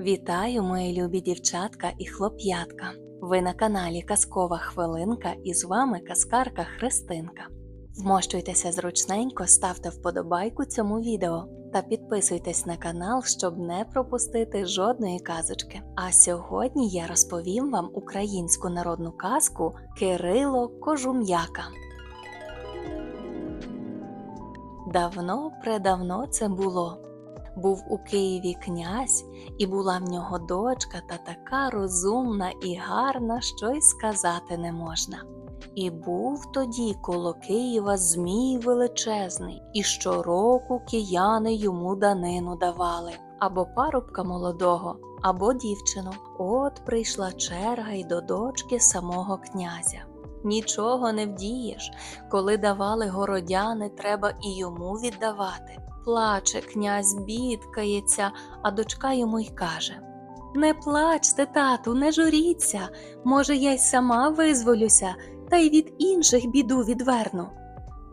Вітаю, мої любі дівчатка і хлоп'ятка. Ви на каналі Казкова Хвилинка і з вами казкарка Христинка. Вмощуйтеся зручненько, ставте вподобайку цьому відео та підписуйтесь на канал, щоб не пропустити жодної казочки. А сьогодні я розповім вам українську народну казку Кирило Кожум'яка. Давно предавно це було. Був у Києві князь, і була в нього дочка та така розумна і гарна, що й сказати не можна. І був тоді коло Києва змій величезний, і щороку кияни йому данину давали або парубка молодого, або дівчину. От прийшла черга й до дочки самого князя. Нічого не вдієш, коли давали городяни, треба і йому віддавати. Плаче князь, бідкається, а дочка йому й каже Не плачте, тату, не журіться. Може, я й сама визволюся, та й від інших біду відверну.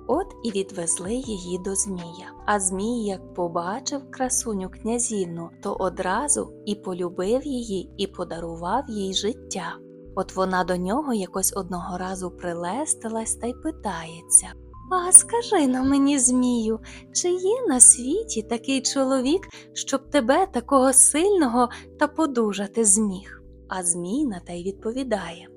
От і відвезли її до Змія. А Змій, як побачив красуню князівну, то одразу і полюбив її, і подарував їй життя. От вона до нього якось одного разу прилестилась та й питається А скажи на мені, Змію, чи є на світі такий чоловік, щоб тебе такого сильного та подужати зміг? А Змійна та й відповідає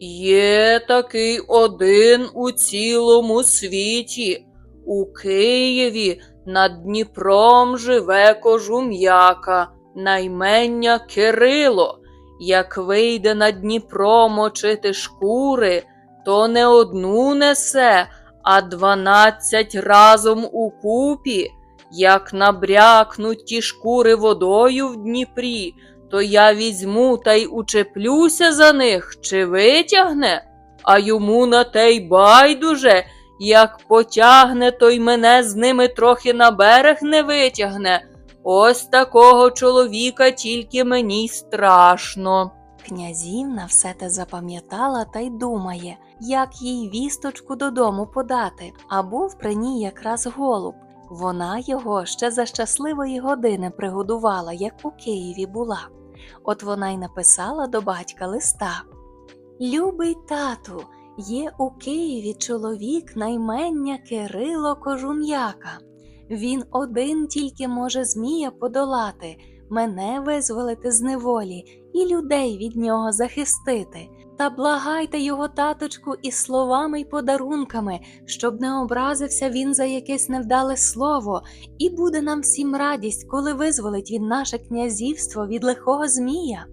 Є такий один у цілому світі. У Києві над Дніпром живе кожум'яка, наймення Кирило. Як вийде на Дніпро мочити шкури, то не одну несе, а дванадцять разом укупі. Як набрякнуть ті шкури водою в Дніпрі, то я візьму та й учеплюся за них, чи витягне, а йому на те й байдуже, як потягне, то й мене з ними трохи на берег не витягне. Ось такого чоловіка тільки мені страшно. Князівна все те запам'ятала та й думає, як їй вісточку додому подати, а був при ній якраз голуб. Вона його ще за щасливої години пригодувала, як у Києві була. От вона й написала до батька листа. Любий тату, є у Києві чоловік наймення Кирило Кожум'яка. Він один тільки може Змія подолати, мене визволити з неволі і людей від нього захистити. Та благайте його таточку і словами й подарунками, щоб не образився він за якесь невдале слово, і буде нам всім радість, коли визволить він наше князівство від лихого Змія.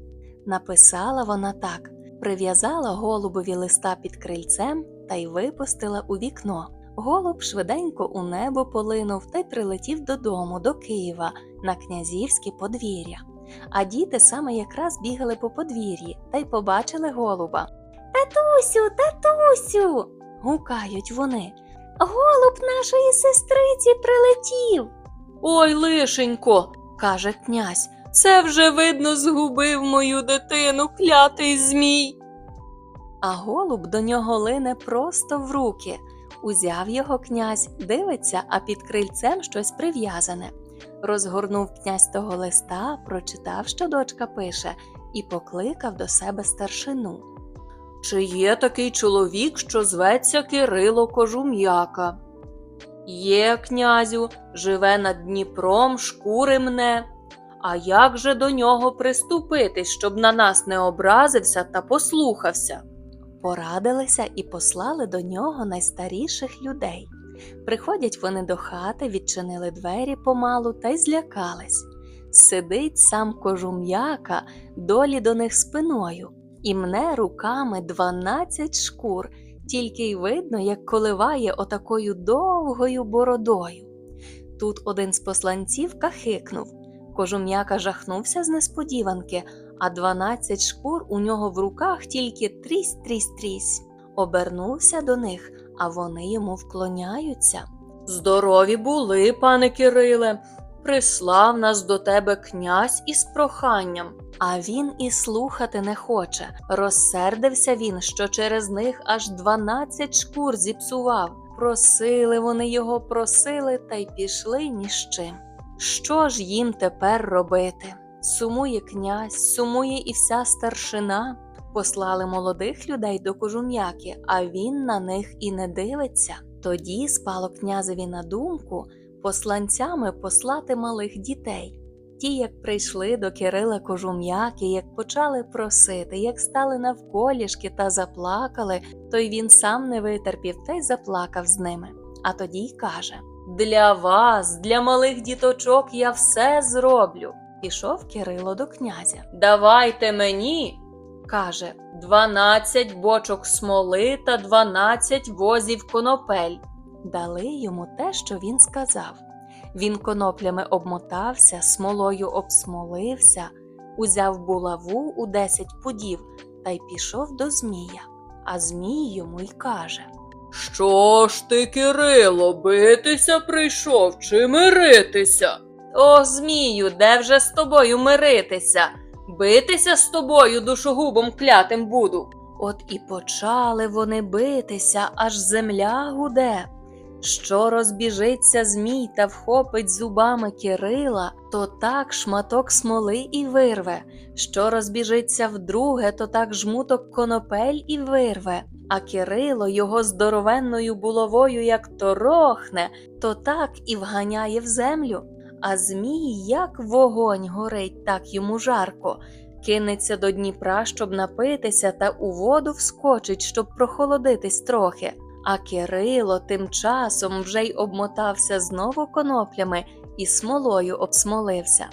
Написала вона так, прив'язала голубові листа під крильцем та й випустила у вікно. Голуб швиденько у небо полинув та й прилетів додому, до Києва, на князівське подвір'я. А діти саме якраз бігали по подвір'ї та й побачили голуба. Татусю, татусю. гукають вони. Голуб нашої сестриці прилетів. Ой, лишенько, каже князь, це вже видно згубив мою дитину, клятий змій. А голуб до нього лине просто в руки. Узяв його князь, дивиться, а під крильцем щось прив'язане. Розгорнув князь того листа, прочитав, що дочка пише, і покликав до себе старшину. Чи є такий чоловік, що зветься Кирило Кожум'яка? Є, князю, живе над Дніпром, шкури мне. А як же до нього приступитись, щоб на нас не образився та послухався? Порадилися і послали до нього найстаріших людей. Приходять вони до хати, відчинили двері помалу та й злякались. Сидить сам кожум'яка, долі до них спиною, і мне руками дванадцять шкур, тільки й видно, як коливає отакою довгою бородою. Тут один з посланців кахикнув. Кожум'яка жахнувся з несподіванки, а дванадцять шкур у нього в руках тільки трісь трісь трісь. Обернувся до них, а вони йому вклоняються. Здорові були, пане Кириле, прислав нас до тебе князь із проханням. А він і слухати не хоче. Розсердився він, що через них аж дванадцять шкур зіпсував. Просили вони його, просили та й пішли ні з чим. Що ж їм тепер робити? Сумує князь, сумує і вся старшина. Послали молодих людей до кожум'яки, а він на них і не дивиться. Тоді спало князеві на думку посланцями послати малих дітей. Ті, як прийшли до Кирила кожум'яки, як почали просити, як стали навколішки та заплакали, то й він сам не витерпів та й заплакав з ними. А тоді й каже: Для вас, для малих діточок, я все зроблю. Пішов Кирило до князя. Давайте мені, Каже: дванадцять бочок смоли та дванадцять возів конопель. дали йому те, що він сказав. Він коноплями обмотався, смолою обсмолився, узяв булаву у десять пудів та й пішов до Змія. А Змій йому й каже: Що ж ти, Кирило, битися прийшов чи миритися? О, Змію, де вже з тобою миритися? Битися з тобою душогубом клятим буду. От і почали вони битися, аж земля гуде. Що розбіжиться змій та вхопить зубами Кирила, то так шматок смоли і вирве. Що розбіжиться вдруге, то так жмуток конопель і вирве. А Кирило його здоровенною булавою як торохне, то так і вганяє в землю. А змій, як вогонь горить, так йому жарко. Кинеться до Дніпра, щоб напитися, та у воду вскочить, щоб прохолодитись трохи. А Кирило тим часом вже й обмотався знову коноплями і смолою обсмолився.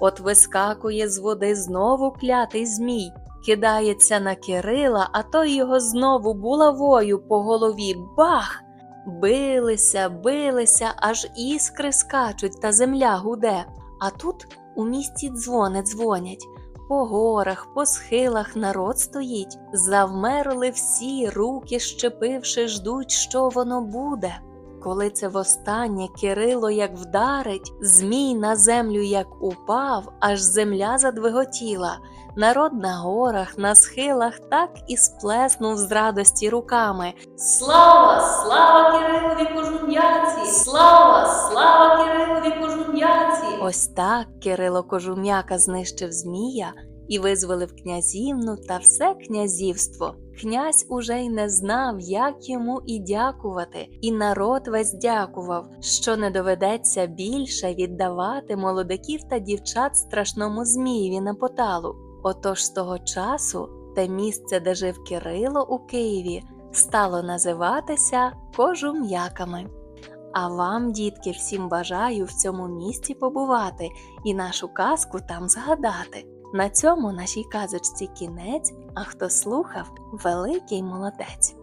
От вискакує з води знову клятий змій, кидається на Кирила, а той його знову булавою по голові бах! Билися, билися, аж іскри скачуть та земля гуде. А тут у місті дзвони дзвонять. По горах, по схилах народ стоїть, завмерли всі, руки щепивши, ждуть, що воно буде. Коли це востаннє Кирило як вдарить, змій на землю як упав, аж земля задвиготіла. Народ на горах, на схилах так і сплеснув з радості руками. Слава, слава Кирилові кожум'яці! Слава! Ось так Кирило Кожум'яка знищив змія і визволив князівну та все князівство. Князь уже й не знав, як йому і дякувати, і народ весь дякував, що не доведеться більше віддавати молодиків та дівчат страшному змієві на поталу. Отож з того часу те місце, де жив Кирило у Києві, стало називатися Кожум'яками. А вам, дітки, всім бажаю в цьому місці побувати і нашу казку там згадати. На цьому нашій казочці кінець, а хто слухав, великий молодець.